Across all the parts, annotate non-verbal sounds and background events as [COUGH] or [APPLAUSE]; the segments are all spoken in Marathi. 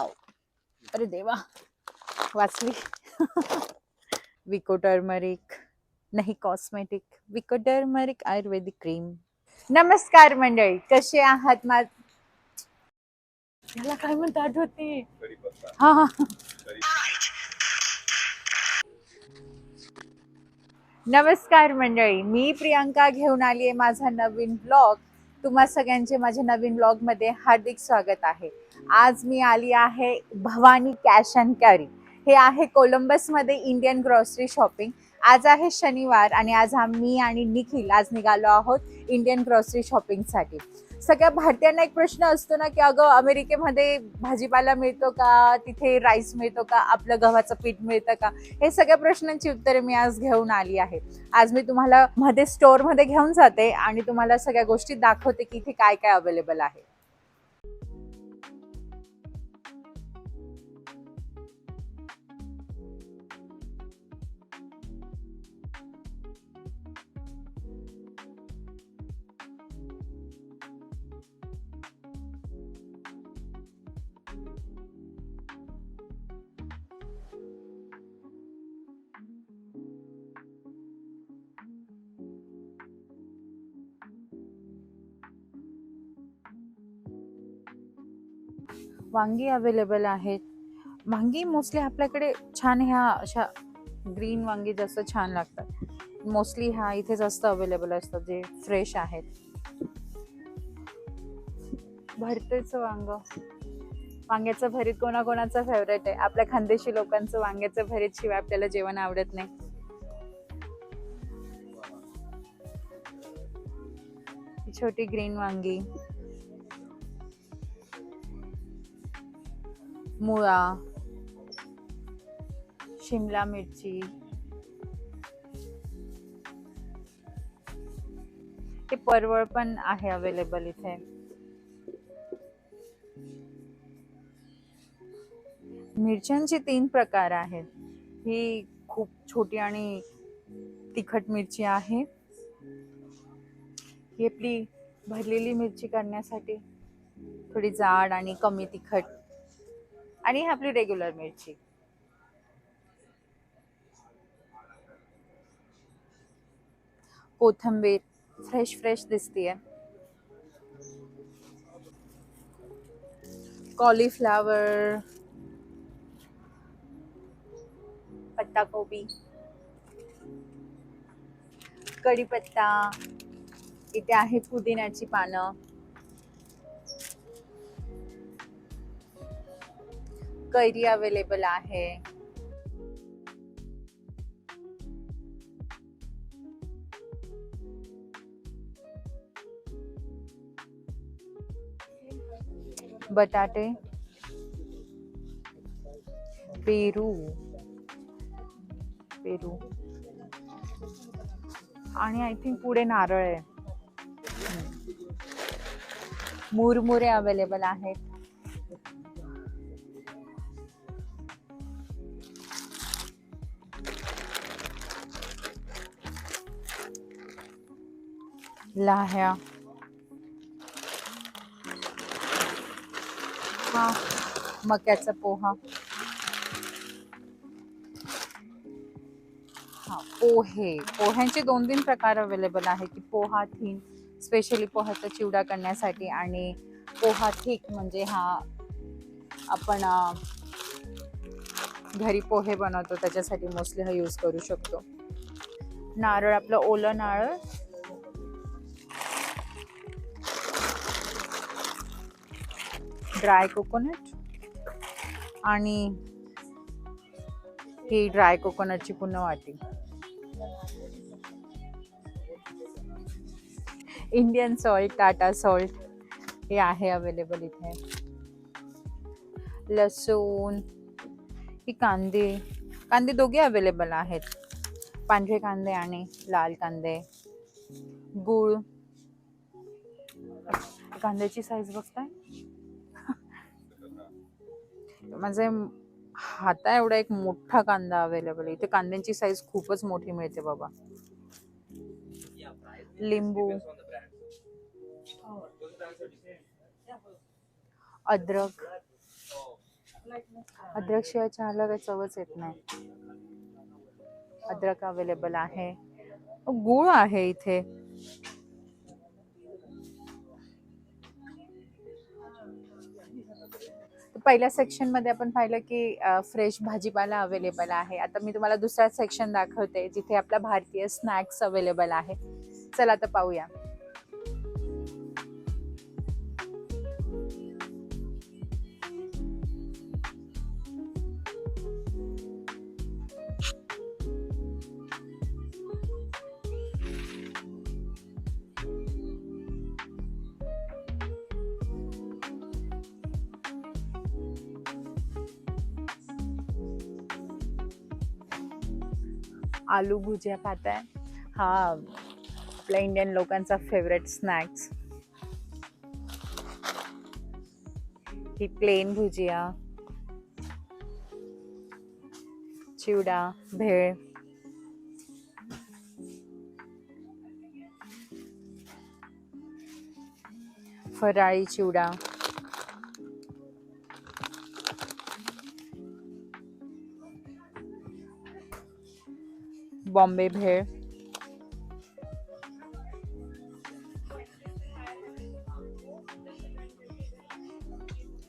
आओ अरे देवा वाचली. विको टर्मरिक नाही cosmetic Vicco turmeric ayurvedic cream नमस्कार मंडळी कसे आहात मा याला काय म्हणतात आठवते? हा नमस्कार मंडळी मी प्रियांका घेऊन आली आहे माझा नवीन ब्लॉग तुम्हा सगळ्यांचे माझ्या नवीन ब्लॉगमध्ये हार्दिक स्वागत आहे. आज मी आली आहे भवानी कॅश अँड कॅरी हे आहे कोलंबसमध्ये इंडियन ग्रॉसरी शॉपिंग आज आहे शनिवार आणि आज आम्ही आणि निखिल आज निघालो आहोत इंडियन ग्रॉसरी शॉपिंगसाठी सगळ्या भारतीयांना एक प्रश्न असतो ना की अगं अमेरिकेमध्ये भाजीपाला मिळतो का? तिथे राईस मिळतो का? आपलं गव्हाचं पीठ मिळतं का? हे सगळ्या प्रश्नांची उत्तरे मी आज घेऊन आली आहे. आज मी तुम्हाला मध्ये स्टोअरमध्ये घेऊन जाते आणि तुम्हाला सगळ्या गोष्टी दाखवते की इथे काय काय अवेलेबल आहे. वांगी अवेलेबल आहेत. वांगी मोस्टली आपल्याकडे छान ह्या अशा ग्रीन वांगी जास्त छान लागतात. मोस्टली ह्या इथे जास्त अवेलेबल असतात जे फ्रेश आहेत. भरतेचं वांग. वांग्याचं भरीत कोणाकोणाचं फेवरेट आहे? आपल्या खानदेशी लोकांचं वांग्याचं भरीत शिवाय आपल्याला जेवण आवडत नाही. छोटी ग्रीन वांगी. मुळा शिमला मिरची. ते परवळ पण आहे अवेलेबल इथे. मिरच्यांचे तीन प्रकार आहेत. ही खूप छोटी आणि तिखट मिरची आहे. ही आपली भरलेली मिरची करण्यासाठी थोडी जाड आणि कमी तिखट आणि ही आपली रेग्युलर मिरची. कोथंबीर फ्रेश फ्रेश दिसतीये. कॉलीफ्लावर पत्ता कोबी कढीपत्ता इथे आहे पुदिन्याची पानं. कैरी अवेलेबल आहे. बटाटे पेरू पेरू. आणि आय थिंक पुढे नारळ आहे. मुरमुरे अवेलेबल आहेत. लाह्या हा मक्याचा पोहा हा पोहे. पोह्यांचे दोन तीन प्रकार अवेलेबल आहे की पोहा थीन स्पेशली पोह्याचा चिवडा करण्यासाठी आणि पोहा थिक म्हणजे हा आपण घरी पोहे बनवतो त्याच्यासाठी मोस्टली हा यूज करू शकतो. नारळ आपलं ओलं नारळ ड्राय कोकोनट आणि ही ड्राय कोकोनटची पुन्हा वाटी. इंडियन सॉल्ट टाटा सॉल्ट हे आहे अवेलेबल इथे. लसूण ही कांदे कांदे दोघे अवेलेबल आहेत. पांढरे कांदे आणि लाल कांदे. गूळ. कांद्याची साईज बघताय? माझे हाता एवढा एक मोठा कांदा अवेलेबल आहे. इथे कांद्यांची साईज खूपच मोठी मिळते बाबा. लिंबू. अद्रक. अद्रक शिवाय चहाला काही चवच येत नाही. अद्रक अवेलेबल आहे. गुळ आहे इथे. पहिल्या सेक्शनमध्ये आपण पाहिलं की फ्रेश भाजीपाला अवेलेबल आहे. आता मी तुम्हाला दुसरा सेक्शन दाखवते जिथे आपला भारतीय स्नॅक्स अवेलेबल आहे. चला आता पाहूया. आलू भुजिया खाताय. हा आपल्या इंडियन लोकांचा फेवरेट स्नॅक्स ही प्लेन भुजिया. चिवडा भेळ. फराळी चिवडा. बॉम्बे भेळ.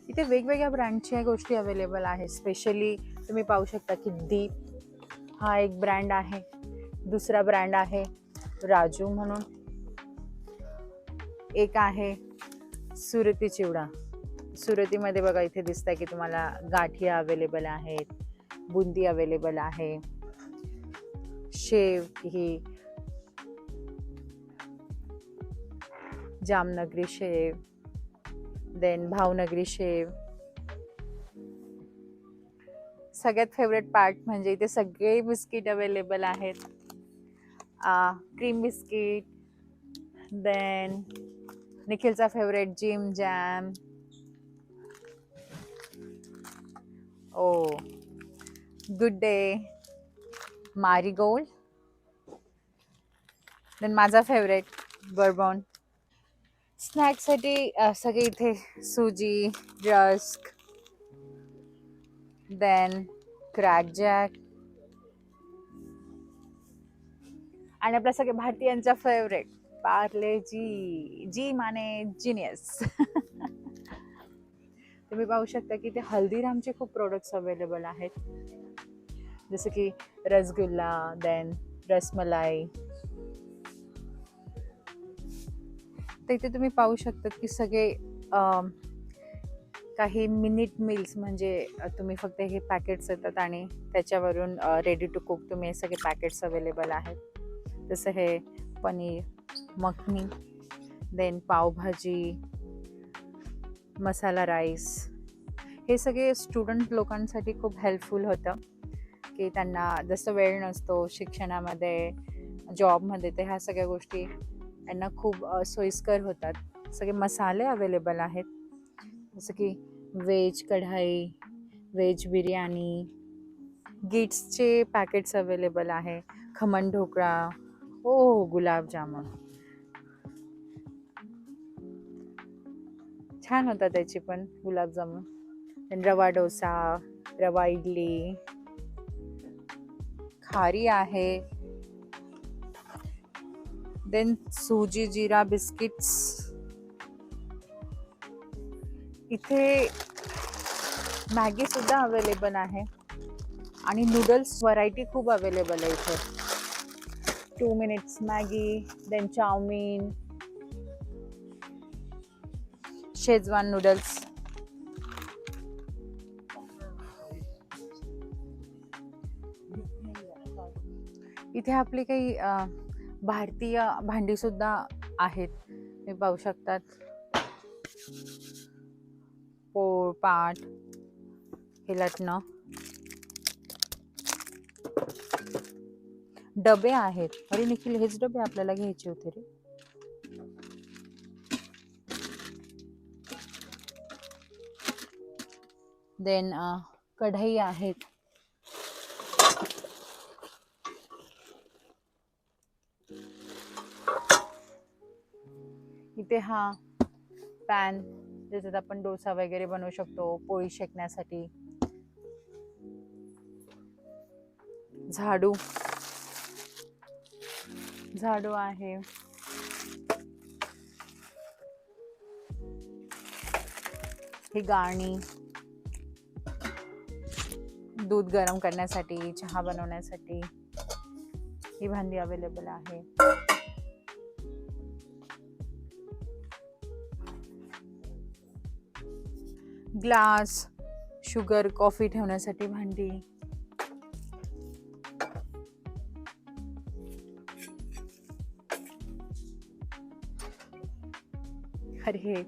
इथे वेगवेगळ्या ब्रँडच्या गोष्टी अवेलेबल आहेत. स्पेशली तुम्ही पाहू शकता की दीप हा एक ब्रँड आहे. दुसरा ब्रँड आहे राजू म्हणून. एक आहे सुरती चिवडा. सुरतीमध्ये बघा इथे दिसतंय की तुम्हाला गाठिया अवेलेबल आहेत बुंदी अवेलेबल आहे. शेव ही। जामनगरी शेव। देन भावनगरी शेव। सगळ्यात फेवरेट पार्ट म्हणजे इथे सगळे बिस्किट अवेलेबल आहेत. Cream biscuit then निखिलचा favourite Jim Jam oh Good Day Marigold then माझा फेवरेट बर्बॉन स्नॅक्ससाठी सगळे इथे सुजी रस्क देन क्रॅकजॅक आणि आपल्या सगळ्या भारतीयांचा फेवरेट पार्ले जी जी माने जिनियस [LAUGHS] तुम्ही पाहू शकता की ते हल्दीरामचे खूप प्रोडक्ट्स अवेलेबल आहेत. जसं की रसगुल्ला देन रसमलाई तर इथे तुम्ही पाहू शकता की सगळे काही मिनिट मिल्स म्हणजे तुम्ही फक्त हे पॅकेट्स येतात आणि त्याच्यावरून रेडी टू कुक तुम्ही हे सगळे पॅकेट्स अवेलेबल आहेत. जसं हे पनीर मखनी देन पावभाजी मसाला राईस हे सगळे स्टुडंट लोकांसाठी खूप हेल्पफुल होतं की त्यांना जसं वेळ नसतो शिक्षणामध्ये जॉबमध्ये तर ह्या सगळ्या गोष्टी यांना खूप सोयीस्कर होतात. सगळे मसाले अवेलेबल आहेत. जसं की व्हेज कढाई व्हेज बिर्याणी गिट्सचे पॅकेट्स अवेलेबल आहे. खमण ढोकळा ओ गुलाबजामुन. छान होता त्याची पण गुलाबजामुन. रवा डोसा रवा इडली. खारी आहे. देन सूजी जिरा बिस्किट्स इथे मॅगी सुद्धा अवेलेबल आहे. आणि नूडल्स व्हरायटी खूप अवेलेबल आहे इथे. Two minutes Maggi then chowmein Schezwan noodles इथे आपली काही भारतीय भांडी सुद्धा आहेत. तुम्ही पाहू शकतात. पोळ पाट हे लटणं. डबे आहेत. अरे निखिल हेच डबे आपल्याला घ्यायचे होते रे. देन कढई आहेत. इथे हा पॅन ज्याच्यात आपण डोसा वगैरे बनवू शकतो पोळी शेकण्यासाठी. झाडू. झाडू आहे. ही गाणी. दूध गरम करण्यासाठी चहा बनवण्यासाठी ही भांडी अवेलेबल आहे. ग्लास शुगर कॉफी ठेवण्यासाठी भांडी. अरे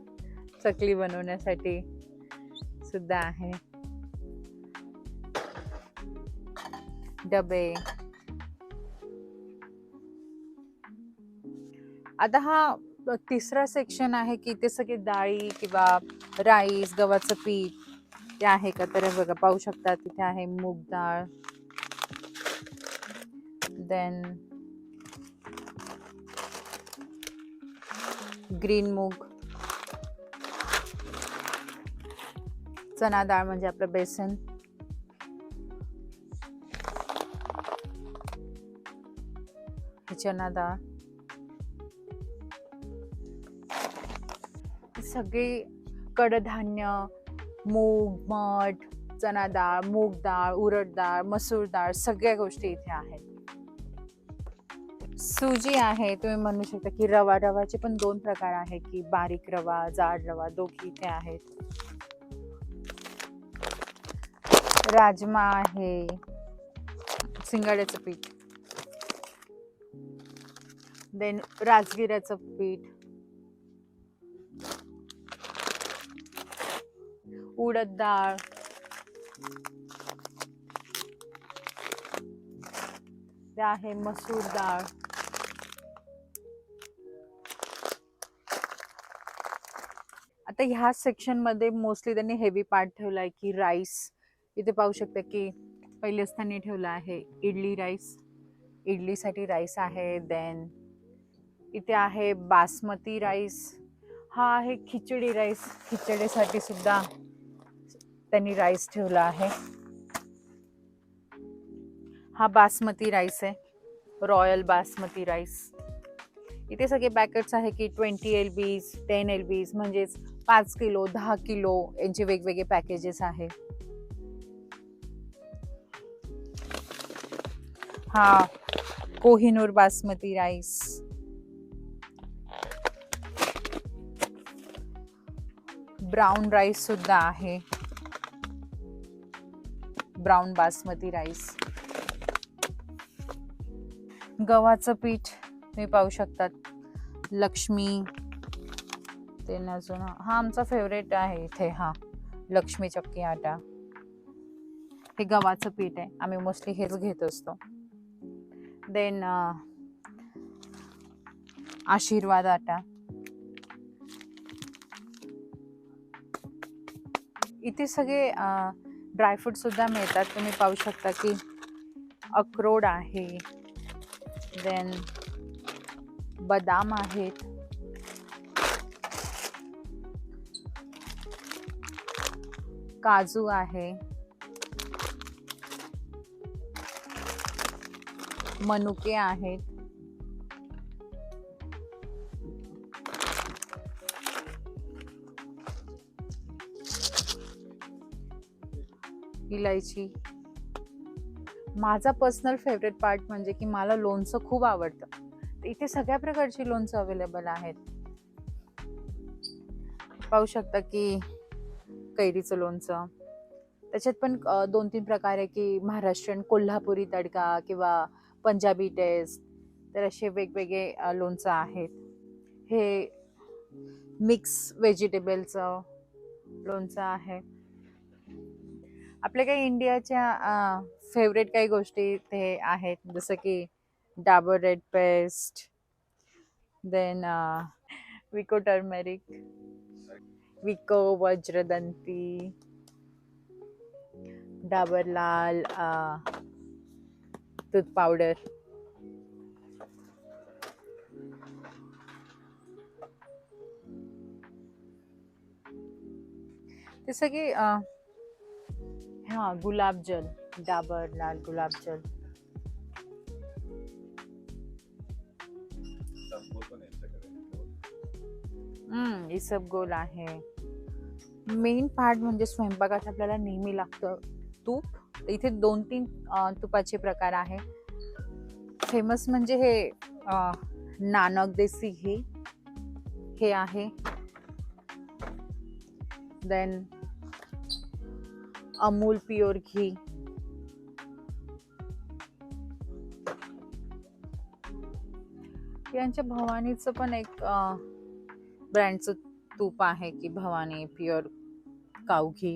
चकली बनवण्यासाठी सुद्धा आहे. डबे. आता हा तिसरा सेक्शन आहे की ते सगळे डाळी किंवा राईस गव्हाचं पीठ ते आहे का? तर बघा पाहू शकता तिथे आहे मूग डाळ. देन ग्रीन मूग. चना डाळ म्हणजे आपलं बेसन. चना डाळ. सगळी कडधान्य मूग मठ चना डाळ मूग डाळ उरड डाळ मसूर डाळ सगळ्या गोष्टी इथे आहेत. सुजी आहे तुम्ही म्हणू शकता की रवा रवाचे पण दोन प्रकार आहे की बारीक रवा जाड रवा दोघी इथे आहेत. राजमा आहे सिंगाड्याचं पीठ. देन राजगिऱ्याचं पीठ. उडद डाळ. ते आहे मसूर डाळ. आता ह्या सेक्शनमध्ये मोस्टली त्यांनी हेवी पार्ट ठेवलाय की राईस इथे पाहू शकता की पहिल्या स्थानी ठेवला आहे इडली राईस इडलीसाठी राईस आहे देन इथे आहे बासमती राईस हा आहे खिचडी राईस खिचडीसाठी सुद्धा त्यांनी राईस ठेवला आहे. हा बासमती राईस आहे. रॉयल बासमती राईस इथे सगळे पॅकेट्स आहे की twenty L Bs ten L Bs म्हणजेच पाच किलो, दहा किलो यांचे वेगवेगळे पॅकेजेस आहे. हा, Kohinoor basmati rice brown rice सुद्धा आहे. Brown basmati rice. गव्हाचं पीठ तुम्ही पाहू शकतात. लक्ष्मी. ते अजून हा आमचा फेवरेट आहे इथे हा. लक्ष्मी चक्की आटा. हे गव्हाचं पीठ आहे. आम्ही मोस्टली हेच घेत असतो. देन आशीर्वाद आटा. इथे सगळे ड्रायफ्रूटसुद्धा मिळतात. तुम्ही पाहू शकता की अक्रोड आहे. देन बदाम आहेत. काजू आहे. मनुके आहेत. इलायची. माझा पर्सनल फेवरेट पार्ट म्हणजे की मला लोणचं खूप आवडतं. तर इथे सगळ्या प्रकारची लोणचं अवेलेबल आहेत. पाहू शकता की कैरीचं लोणचं. त्याच्यात पण दोन तीन प्रकार आहे की महाराष्ट्रीयन कोल्हापुरी तडका किंवा पंजाबी टेस्ट तर असे वेगवेगळे लोणचं आहेत. हे मिक्स व्हेजिटेबलचं लोणचं आहे. आपल्या काही इंडियाच्या फेवरेट काही गोष्टी ते आहेत. जसं की Dabur red paste then Vicco turmeric Vicco Vajradanti Dabur Lal tooth powder ते सगळे हां गुलाबजल डाबर लाल गुलाबजल हम्म इसबगोल आहे. मेन पार्ट म्हणजे स्वयंपाकात आपल्याला नेहमी लागतं तूप. इथे दोन तीन तुपाचे प्रकार आहे. फेमस म्हणजे हे नानक देसी घी. हे आहे. Then Amul pure ghee. यांच्या भवानीचं पण एक ब्रँडचं तूप आहे की भवानी प्युअर काऊ घी.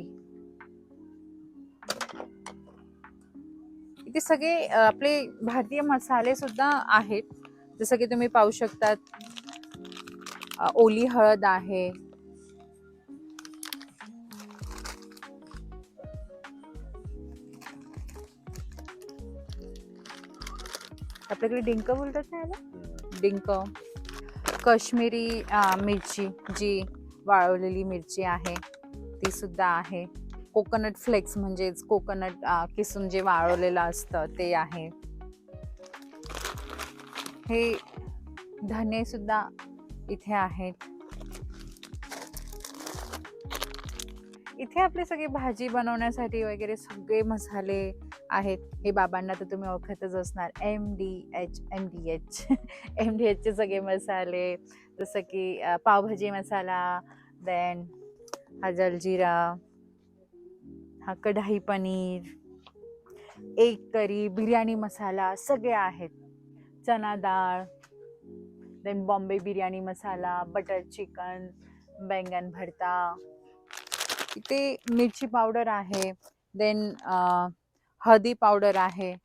इथे सगळे आपले भारतीय मसाले सुद्धा आहेत. जसं की तुम्ही पाहू शकतात ओली हळद आहे. आपल्याकडे डिंक बोलतात ना याला? डिंक. कश्मीरी मिरची जी वाळवलेली मिरची आहे ती सुद्धा आहे. कोकोनट फ्लेक्स म्हणजेच कोकोनट किसून जे वाळवलेलं असतं ते आहे. हे धने सुद्धा इथे आहेत. इथे आपले सगळे भाजी बनवण्यासाठी वगैरे सगळे मसाले आहेत. हे बाबांना तर तुम्ही ओळखतच असणार. M D H M D H M D एचचे सगळे मसाले जसं की पावभाजी मसाला देन हा जलजिरा हा कढाई पनीर एक करी बिर्याणी मसाला सगळे आहेत. Chana dal then Bombay biryani masala butter chicken baingan bharta. इथे मिरची पावडर आहे. देन हळदी पावडर आहे.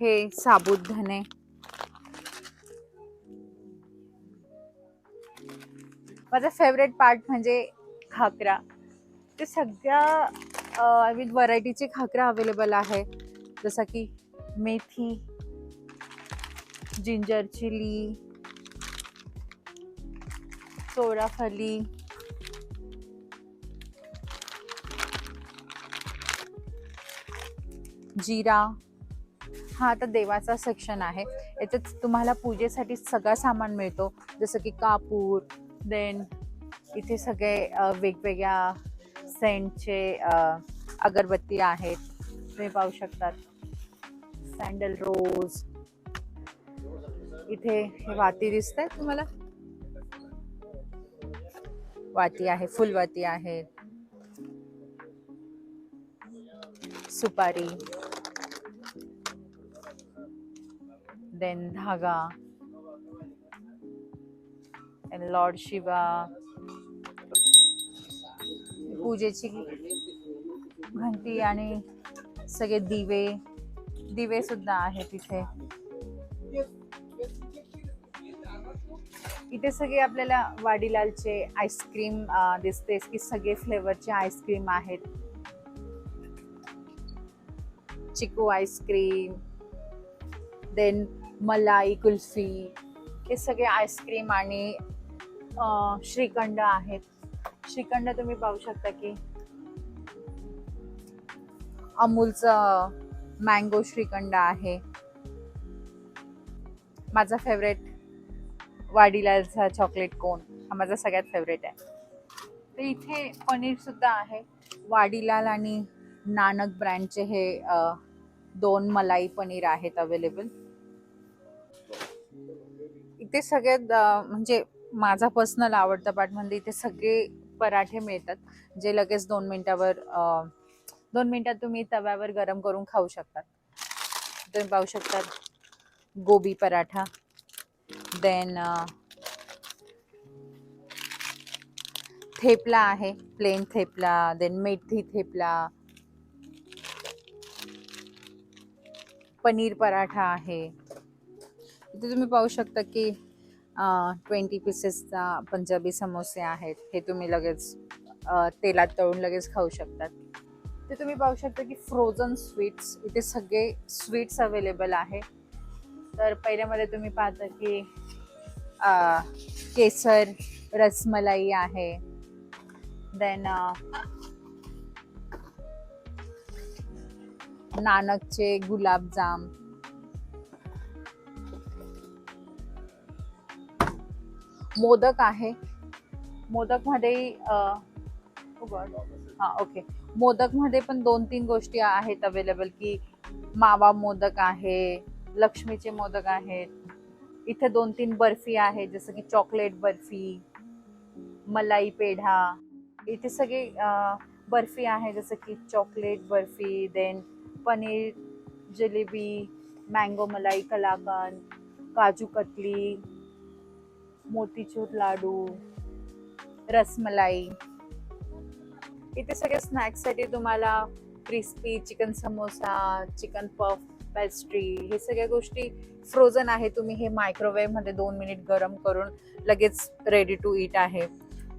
हे साबुत धने. माझा फेवरेट पार्ट म्हणजे खाकरा. ते सगळ्या विथ व्हरायटीचे खाकरा अवेलेबल आहे. जसं की मेथी जिंजर चिली चोराफली जिरा. हा आता देवाचा सेक्शन आहे. याच्यात तुम्हाला पूजेसाठी सगळा सामान मिळतो. जसं की कापूर देन इथे सगळे वेगवेगळ्या सेंटचे अगरबत्ती आहेत. तुम्ही पाहू शकतात. सँडल रोज इथे हे वाती दिसत आहे तुम्हाला? वाती आहे फुलवाती आहे. सुपारी. देन धागा. लॉर्ड शिवा पूजेची घंटी आणि सगळे दिवे दिवे सुद्धा आहेत इथे. इथे सगळे आपल्याला वाडीलालचे आईस्क्रीम दिसते की सगळे फ्लेवरचे आईस्क्रीम आहेत. चिकू आईस्क्रीम देन मलाई कुल्फी हे सगळे आईस्क्रीम आणि श्रीखंड आहेत. श्रीखंड तुम्ही पाहू शकता की अमूलचं मँगो श्रीखंड आहे. माझा फेवरेट वाडीलालचा चॉकलेट कोन हा माझा सगळ्यात फेवरेट आहे. तर इथे पनीरसुद्धा आहे. वाडीलाल आणि नानक ब्रँडचे हे दोन मलाई पनीर आहेत अवेलेबल इथे सगळ्यात म्हणजे माझा पर्सनल आवडता पार्ट म्हणजे इथे सगळे पराठे मिळतात जे लगेच दोन मिनिटावर दोन मिनिटात तुम्ही तव्यावर गरम करून खाऊ शकतात. तुम्ही पाहू शकतात गोबी पराठा. देन थेपला आहे प्लेन थेपला देन मेथी थेपला पनीर पराठा आहे इथे तुम्ही पाहू शकता की ट्वेंटी पीसेसचा पंजाबी समोसे आहेत हे तुम्ही लगेच तेलात तळून लगेच खाऊ शकतात ते तुम्ही पाहू शकता की फ्रोझन स्वीट्स इथे सगळे स्वीट्स अवेलेबल आहे तर पहिल्यामध्ये तुम्ही पाहता की केसर रसमलाई आहे. देन नानकचे गुलाबजाम. मोदक आहे. मोदकमध्ये oh हा ओके मोदकमध्ये पण दोन तीन गोष्टी आहेत अवेलेबल की मावा मोदक आहे लक्ष्मीचे मोदक आहेत. इथे दोन तीन बर्फी आहे जसं की चॉकलेट बर्फी मलाई पेढा. इथे सगळे बर्फी आहे जसं की chocolate barfi then paneer jalebi mango malai kalakand kaju katli motichoor लाडू रसमलाई. इथे सगळे स्नॅक्ससाठी तुम्हाला crispy chicken samosa chicken puff pastry हे सगळ्या गोष्टी फ्रोझन आहे तुम्ही हे मायक्रोवेव्हमध्ये दोन मिनिट गरम करून लगेच रेडी टू इट आहे.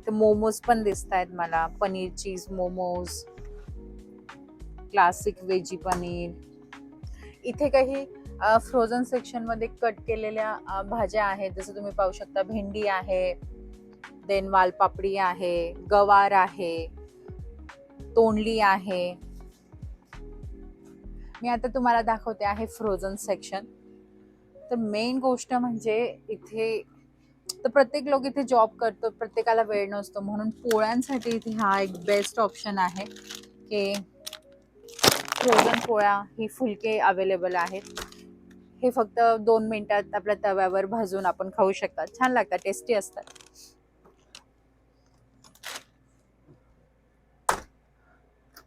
तर मोमोज पण दिसत आहेत मला. Paneer cheese momos classic veggie paneer. इथे काही फ्रोझन सेक्शनमध्ये कट केलेल्या भाज्या आहेत. जसं तुम्ही पाहू शकता भेंडी आहे देन वालपापडी आहे गवार आहे तोंडली आहे. मी आता तुम्हाला दाखवते आहे फ्रोझन सेक्शन तर मेन गोष्ट म्हणजे इथे तर प्रत्येक लोक इथे जॉब करतो प्रत्येकाला वेळ नसतो म्हणून पोळ्यांसाठी इथे हा एक बेस्ट ऑप्शन आहे की फ्रोझन पोळ्या ही फुलके अवेलेबल आहेत. हे फक्त दोन मिनिटात आपल्या तव्यावर भाजून आपण खाऊ शकतात. छान लागतात टेस्टी असतात.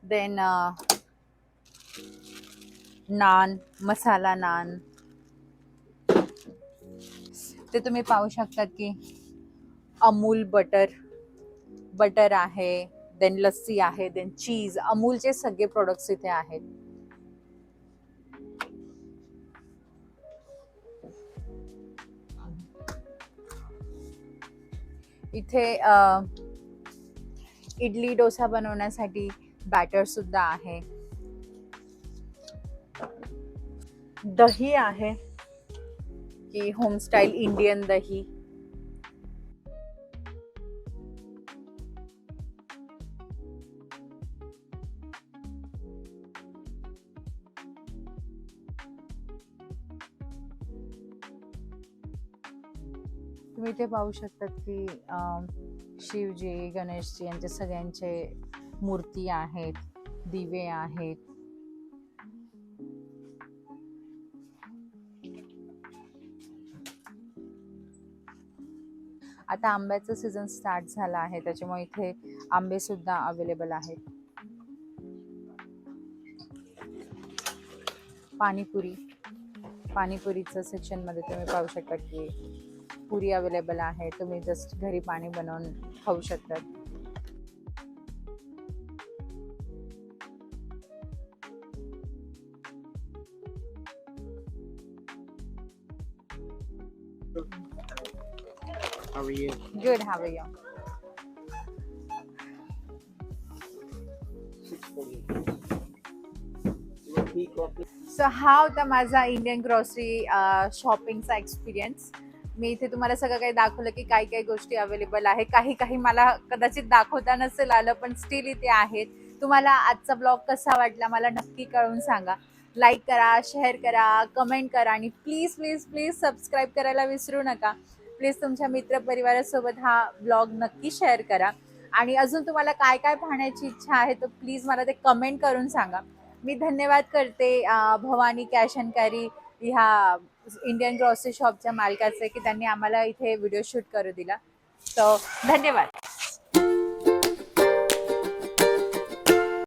देन नान, मसाला नान। ते तुम्ही पाहू शकतात की अमूल बटर बटर आहे देन लस्सी आहे देन चीज़ अमूलचे सगळे प्रोडक्ट्स इथे आहेत. इथे इडली डोसा बनवण्यासाठी बॅटर सुद्धा आहे. दही आहे की होमस्टाईल इंडियन दही. तुम्ही इथे पाहू शकतात की अम, शिवजी गणेशजी यांचे सगळ्यांचे मूर्ती आहेत दिवे आहेत. आता आंब्याचं सीझन स्टार्ट झाला आहे त्याच्यामुळे इथे आंबे सुद्धा अवेलेबल आहेत. पाणीपुरी. पाणीपुरीचं सेक्शनमध्ये तुम्ही पाहू शकता की पुरी अवेलेबल आहे. तुम्ही जस्ट घरी पाणी बनवून खाऊ शकतात. Good, how are You want tea, coffee? So हा होता माझा इंडियन ग्रॉसरी शॉपिंगचा एक्सपिरियन्स मी इथे तुम्हाला सगळं काही दाखवलं की काही काही गोष्टी अवेलेबल आहे काही काही मला कदाचित दाखवता नसेल आलं पण स्टील इथे आहेत. तुम्हाला आजचा ब्लॉग कसा वाटला मला नक्की कळून सांगा. लाईक करा शेअर करा कमेंट करा आणि प्लीज प्लीज प्लीज सबस्क्राईब करायला विसरू नका. प्लीज तुमच्या मित्रपरिवारासोबत हा ब्लॉग नक्की शेअर करा. आणि अजून तुम्हाला काय काय पाहण्याची इच्छा आहे तर प्लीज मला ते कमेंट करून सांगा. मी धन्यवाद करते भवानी कॅश अँड कॅरी ह्या इंडियन ग्रॉसरी शॉपच्या मालकाचे की त्यांनी आम्हाला इथे व्हिडिओ शूट करू दिला. तर धन्यवाद.